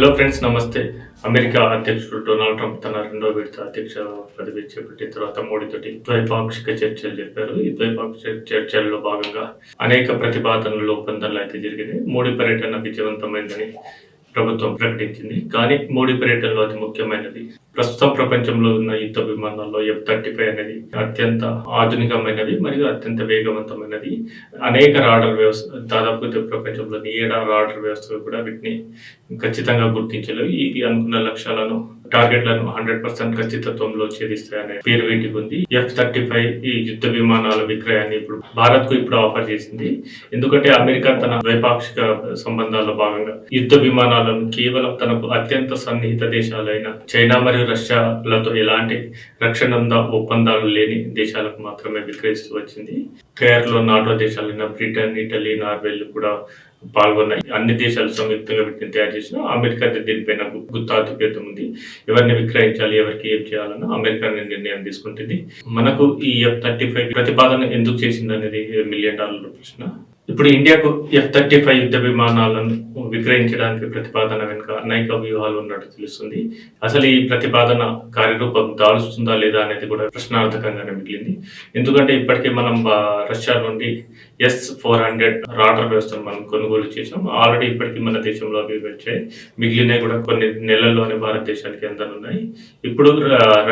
Hello friends నమస్తే. America అధ్యక్షుడు Donald Trump తన రెండో విడత అధ్యక్ష పదవి చేపట్టిన తర్వాత మోడీతోటి ద్వైపాక్షిక చర్చలు జరిపారు. ఈ ద్వైపాక్షిక చర్చల్లో భాగంగా అనేక ప్రతిపాదనలు ఒప్పందాలు అయితే జరిగినాయి. మోడీ పర్యటన విజయవంతమైందని ప్రభుత్వం ప్రకటించింది. కానీ మోడీ పర్యటనలో అతి ముఖ్యమైనది ప్రస్తుతం ప్రపంచంలో ఉన్న యుద్ధ విమానాల్లో ఎఫ్ థర్టీ ఫైవ్ అనేది అత్యంత ఆధునికమైనది మరియు అత్యంత వేగవంతమైనది. అనేక రాడర్ వ్యవస్థ దాదాపు ప్రపంచంలోని ఏడా రాడర్ వ్యవస్థలు కూడా వీటిని ఖచ్చితంగా గుర్తించలేవు. ఇవి అనుకున్న లక్ష్యాలను టార్గెట్లను హండ్రెడ్ పర్సెంట్ ఖచ్చితత్వంలో ఛేదిస్తాయనే పేరు వీటికి ఉంది. ఎఫ్ థర్టీ ఫైవ్ ఈ యుద్ధ విమానాల విక్రయాన్ని ఇప్పుడు భారత్కు ఇప్పుడు ఆఫర్ చేసింది. ఎందుకంటే అమెరికా తన ద్వైపాక్షిక సంబంధాల్లో భాగంగా యుద్ధ విమానాలను కేవలం తనకు అత్యంత సన్నిహిత దేశాలైన చైనా మరియు రష్యాలతో ఎలాంటి రక్షణ ఒప్పందాలు లేని దేశాలకు మాత్రమే విక్రయిస్తూ వచ్చింది. తయారులో నాటో దేశాలైన బ్రిటన్ ఇటలీ నార్వేలు కూడా పాల్గొన్నాయి అన్ని దేశాలు సంయుక్తంగా వీటిని తయారు చేసిన అమెరికా దీనిపైన గు- గుత్తాధిపత్యం ఉంది. ఎవరిని విక్రయించాలి ఎవరికి ఏం చేయాలన్న అమెరికా నిర్ణయం తీసుకుంటుంది. మనకు ఈ ఎఫ్ థర్టీ ఫైవ్ ప్రతిపాదన ఎందుకు చేసింది అనేది మిలియన్ డాలర్ ప్రశ్న. ఇప్పుడు ఇండియాకు ఎఫ్ థర్టీ ఫైవ్ యుద్ధ విమానాలను విక్రయించడానికి ప్రతిపాదన వెనుక అనేక వ్యూహాలు ఉన్నట్టు తెలుస్తుంది. అసలు ఈ ప్రతిపాదన కార్యరూపం దాలుస్తుందా లేదా అనేది కూడా ప్రశ్నార్థకంగానే మిగిలింది. ఎందుకంటే ఇప్పటికే మనం రష్యా నుండి ఎస్ ఫోర్ హండ్రెడ్ రాడర్ వ్యవస్థను మనం కొనుగోలు చేసాం ఆల్రెడీ ఇప్పటికీ మన దేశంలో అవి వచ్చాయి. మిగిలినవి కూడా కొన్ని నెలల్లోనే భారతదేశానికి అందనున్నాయి. ఇప్పుడు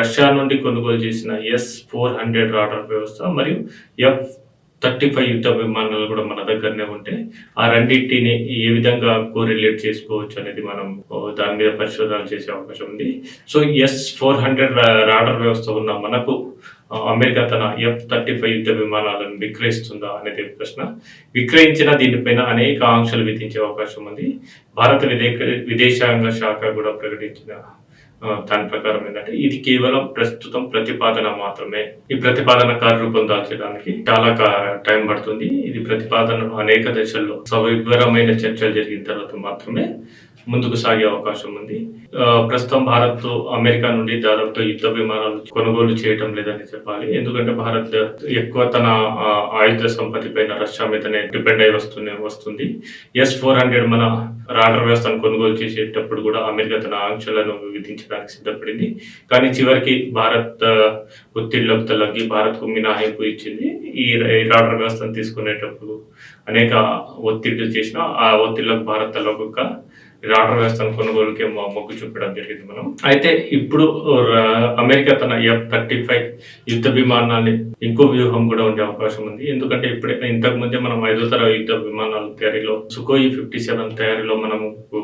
రష్యా నుండి కొనుగోలు చేసిన ఎస్ ఫోర్ హండ్రెడ్ రాడర్ వ్యవస్థ మరియు ఎఫ్ థర్టీ ఫైవ్ యుద్ధ విమానాలు కూడా మన దగ్గరనే ఉంటే ఆ రెండింటిని ఏ విధంగా కోరిలేట్ చేసుకోవచ్చు అనేది మనం దాని మీద పరిశోధన చేసే అవకాశం ఉంది. So S four hundred radar వ్యవస్థ ఉన్న మనకు అమెరికా తన ఎఫ్ థర్టీ ఫైవ్ యుద్ధ విమానాలను విక్రయిస్తుందా అనేది ప్రశ్న. విక్రయించిన దీనిపైన అనేక ఆంక్షలు విధించే అవకాశం ఉంది. భారత విదే విదేశాంగ శాఖ కూడా ప్రకటించిన దాని ప్రకారం ఏంటంటే ఇది కేవలం ప్రస్తుతం ప్రతిపాదన మాత్రమే. ఈ ప్రతిపాదన కార్యరూపం దాల్చడానికి చాలా టైం పడుతుంది. ఇది ప్రతిపాదన అనేక దశల్లో సవివరమైన చర్చలు జరిగిన తర్వాత మాత్రమే ముందుకు సాగే అవకాశం ఉంది. ప్రస్తుతం భారత్ అమెరికా నుండి దాదాపు యుద్ధ విమానాలు కొనుగోలు చేయటం లేదని చెప్పాలి. ఎందుకంటే భారత్ ఎక్కువ తన ఆయుధ సంపత్తి పైన రష్యా మీదనే డిపెండ్ అయి వస్తూనే వస్తుంది. ఎస్ ఫోర్ హండ్రెడ్ మన రాడర్ వ్యవస్థను కొనుగోలు చేసేటప్పుడు కూడా అమెరికా తన ఆంక్షలను విధించడానికి సిద్ధపడింది. కానీ చివరికి భారత్ ఒత్తిళ్ళకు తగ్గి భారత్కు మినహాయింపు ఇచ్చింది. ఈ ఈ రాడర్ వ్యవస్థను తీసుకునేటప్పుడు అనేక ఒత్తిళ్ళు చేసిన ఆ ఒత్తిళ్ళకు భారత్ తలొక రాటర్ వ్యవస్థను కొనుగోలుకే మొగ్గు చూపడం జరిగింది మనం. అయితే ఇప్పుడు అమెరికా తన ఎఫ్ థర్టీ ఫైవ్ యుద్ధ విమానాన్ని ఇంకో వ్యూహం కూడా ఉండే అవకాశం ఉంది. ఎందుకంటే ఇప్పుడే ఇంతకు ముందే మనం ఐదో తరగతి యుద్ధ విమానాల తయారీలో సుకోయి ఫిఫ్టీ సెవెన్ తయారీలో మనం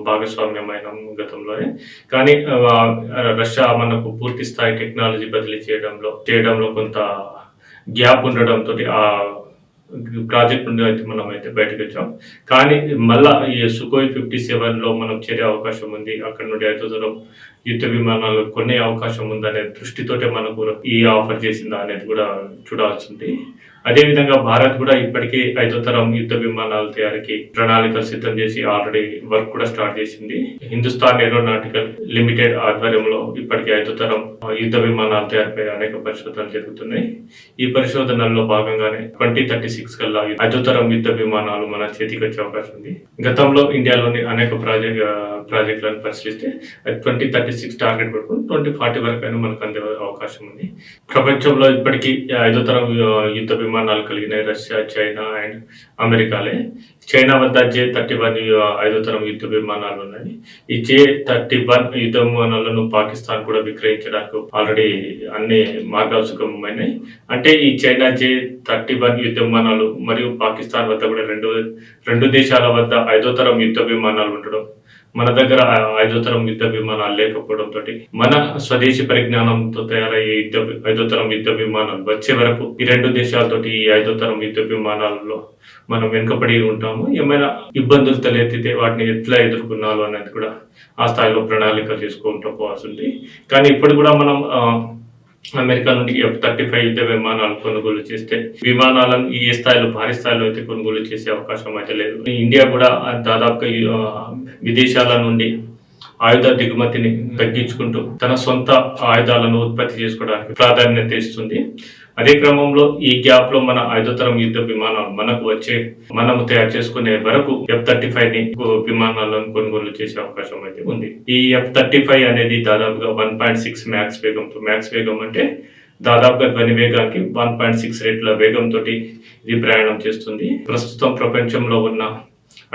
భాగస్వామ్యమైన గతంలోనే. కానీ రష్యా మనకు పూర్తి స్థాయి టెక్నాలజీ బదిలీ చేయడంలో చేయడంలో కొంత గ్యాప్ ఉండడంతో ఆ ప్రాజెక్ట్ నుండి అయితే మనం అయితే బయటకు వచ్చాం. కానీ మళ్ళా ఈ సుకోయ్ ఫిఫ్టీ సెవెన్లో మనం చేరే అవకాశం ఉంది. అక్కడ నుండి ఐదు దూరం యుద్ధ విమానాలు కొనే అవకాశం ఉందనే దృష్టితోటే మనకు ఈ ఆఫర్ చేసిందా అనేది కూడా చూడాల్సి ఉంది అదేవిధంగా భారత్ కూడా ఇప్పటికే ఐదో తరం యుద్ధ విమానాల తయారీకి ప్రణాళికలు సిద్ధం చేసి ఆల్రెడీ వర్క్ కూడా స్టార్ట్ చేసింది. హిందుస్థాన్ ఏరోనాటికల్ లిమిటెడ్ ఆధ్వర్యంలో ఇప్పటికే ఐదో తరం యుద్ధ విమానాల తయారీపై అనేక పరిశోధనలు జరుగుతున్నాయి. ఈ పరిశోధనల్లో భాగంగానే ట్వంటీ థర్టీ సిక్స్ కల్లా ఐదో తరం యుద్ధ విమానాలు మన చేతికి వచ్చే అవకాశం ఉంది. గతంలో ఇండియాలోని అనేక ప్రాజెక్ట్ ప్రాజెక్టులను పరిశీలిస్తే ట్వంటీ థర్టీ సిక్స్ టార్గెట్ పెట్టుకుని ట్వంటీ ఫార్టీ వరకు అయినా మనకు అందే అవకాశం ఉంది. ప్రపంచంలో ఇప్పటికీ ఐదో తరం యుద్ధ విమానం విమానాలు కలిగిన రష్యా చైనా అండ్ అమెరికాలే. చైనా వద్ద జే థర్టీ వన్ ఐదో తరం యుద్ధ విమానాలు ఉన్నాయి. ఈ జే థర్టీ వన్ యుద్ధ విమానాలను పాకిస్తాన్ కూడా విక్రయించడానికి ఆల్రెడీ అన్ని మార్గాలు సుగమమైనాయి. అంటే ఈ చైనా జే థర్టీ వన్ యుద్ధ విమానాలు మరియు పాకిస్తాన్ వద్ద కూడా రెండు రెండు దేశాల వద్ద ఐదో తరం యుద్ధ విమానాలు ఉండడం మన దగ్గర ఐదో తరం యుద్ధ విమానాలు లేకపోవడం తోటి మన స్వదేశీ పరిజ్ఞానంతో తయారయ్యే యుద్ధ ఐదో తరం యుద్ధ విమానాలు వచ్చే వరకు ఈ రెండు దేశాలతోటి ఈ ఐదో తరం యుద్ధ విమానాలలో మనం వెనుకబడి ఉంటాము. ఏమైనా ఇబ్బందులు తలెత్తితే వాటిని ఎట్లా ఎదుర్కొన్నాలో అనేది కూడా ఆ స్థాయిలో ప్రణాళిక చేసుకుంటూ పోవాల్సి ఉంది. కానీ ఇప్పుడు కూడా మనం ఆ, అమెరికా నుండి ఎఫ్ థర్టీ ఫైవ్ యుద్ధ విమానాలు కొనుగోలు చేస్తే విమానాలను ఈ స్థాయిలో భారీ స్థాయిలో అయితే కొనుగోలు చేసే అవకాశం అయితే లేదు. ఇండియా కూడా దాదాపుగా విదేశాల నుండి ఆయుధ దిగుమతిని తగ్గించుకుంటూ తన సొంత ఆయుధాలను ఉత్పత్తి చేసుకోవడానికి ప్రాధాన్యత ఇస్తుంది. అదే క్రమంలో ఈ గ్యాప్లో మన ఐదో తరం యుద్ధ విమానాలు మనకు వచ్చే మనము తయారు చేసుకునే వరకు ఎఫ్ థర్టీ ఫైవ్ని విమానాలను కొనుగోలు చేసే అవకాశం అయితే ఉంది. ఈ ఎఫ్ థర్టీ ఫైవ్ అనేది దాదాపుగా వన్ పాయింట్ సిక్స్ మ్యాక్స్ వేగంతో మ్యాక్స్ వేగం అంటే దాదాపుగా ధ్వని వేగానికి వన్ పాయింట్ సిక్స్ రేట్ల వేగంతో ఇది ప్రయాణం చేస్తుంది. ప్రస్తుతం ప్రపంచంలో ఉన్న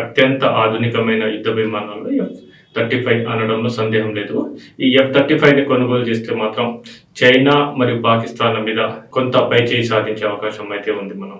అత్యంత ఆధునికమైన యుద్ధ విమానాల్లో ఎఫ్ థర్టీ ఫైవ్ అనడంలో సందేహం లేదు. ఈ ఎఫ్ థర్టీ ఫైవ్ని కొనుగోలు చేస్తే మాత్రం చైనా మరియు పాకిస్తాన్ మీద కొంత పైచేయి సాధించే అవకాశం అయితే ఉంది మనం.